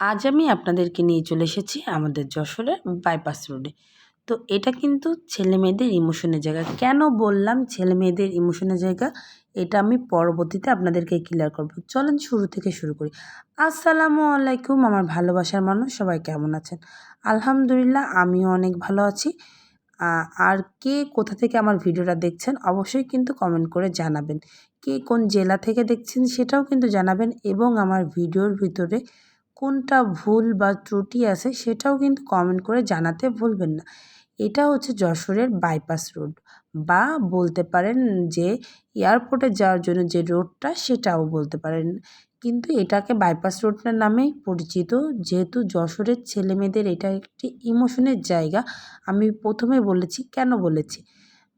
আজ আমি আপনাদেরকে নিয়ে চলে এসেছি আমাদের যশোরের বাইপাস রোডে তো এটা কিন্তু ছেলে মেয়েদের ইমোশনের জায়গা। কেন বললাম ছেলে মেয়েদের ইমোশনের জায়গা? এটা আমি পরবর্তীতে আপনাদেরকে ক্লিয়ার করব। চলেন শুরু থেকে শুরু করি। আসসালামু আলাইকুম, আমার ভালোবাসার মানুষ, সবাই কেমন আছেন? আলহামদুলিল্লাহ, আমিও অনেক ভালো আছি। আর কে কোথা থেকে আমার ভিডিওটা দেখছেন, অবশ্যই কিন্তু কমেন্ট করে জানাবেন। কে কোন জেলা থেকে দেখছেন, সেটাও কিন্তু জানাবেন এবং আমার ভিডিওর ভিতরে কোনটা ভুল বা ত্রুটি আছে সেটাও কিন্তু কমেন্ট করে জানাতে ভুলবেন না। এটা হচ্ছে যশোরের বাইপাস রোড বা বলতে পারেন যে এয়ারপোর্টে যাওয়ার জন্য যে রোডটা সেটাও বলতে পারেন। কিন্তু এটাকে বাইপাস রোডটার নামেই পরিচিত। যেহেতু যশোরের ছেলেমেয়েদের এটা একটি ইমোশনের জায়গা, আমি প্রথমে বলেছি কেন বলেছি?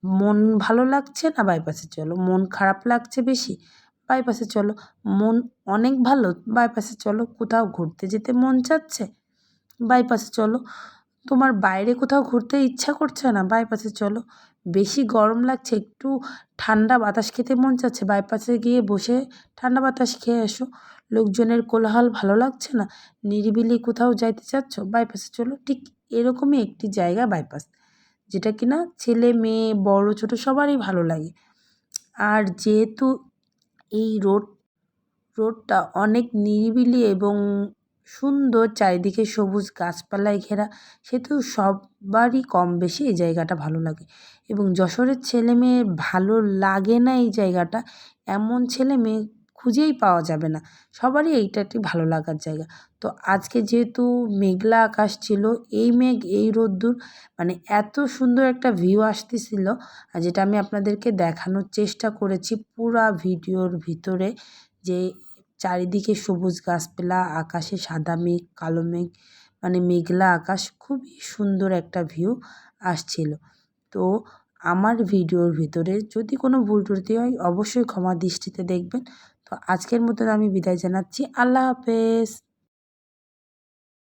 মন ভালো লাগছে না বাইপাসে চলো? মন খারাপ লাগছে বেশি? বাইপাসে চলো। মন অনেক ভালো, বাইপাসে চলো, কোথাও ঘুরতে যেতে মন চাচ্ছে? বাইপাসে চলো। তোমার বাইরে কোথাও ঘুরতে ইচ্ছা করছে না? বাইপাসে চলো। বেশি গরম লাগছে, একটু ঠান্ডা বাতাস খেতে মন চাচ্ছে। বাইপাসে গিয়ে বসে ঠান্ডা বাতাস খেয়ে এসো। লোকজনের কোলাহল ভালো লাগছে না? নিরিবিলি কোথাও যাইতে চাচ্ছ? বাইপাসে চলো। ঠিক এরকমই একটি জায়গা বাইপাস, যেটা কিনা ছেলে, মেয়ে, বড়, ছোট সবারই ভালো লাগে। আর যেহেতু এই রোড, রোডটা অনেক নিরিবিলি এবং সুন্দর চারিদিকে সবুজ গাছপালায় ঘেরা। সেহেতু সবারই কম বেশি এই জায়গাটা ভালো লাগে এবং যশোরের ছেলে মেয়ে ভালো লাগে না এই জায়গাটা। এমন ছেলে মেয়ে খুঁজেই পাওয়া যাবে না। সবারই এইটা একটি ভালো লাগার জায়গা। তো আজকে যেহেতু মেঘলা আকাশ ছিল, এই মেঘ, এই রোদ্দুর মানে এত সুন্দর একটা ভিউ আসতেছিল যেটা আমি আপনাদেরকে দেখানোর চেষ্টা করেছি পুরা ভিডিওর ভিতরে, যে চারিদিকে সবুজ গাছপালা, আকাশে সাদা মেঘ, কালো মেঘ মানে মেঘলা আকাশ, খুবই সুন্দর একটা ভিউ আসছিল। তো আমার ভিডিওর ভিতরে যদি কোনো ভুল ত্রুটি হয়, অবশ্যই ক্ষমা দৃষ্টিতে দেখবেন। তো আজকের মতন আমি বিদায় জানাচ্ছি। আল্লাহ হাফেজ।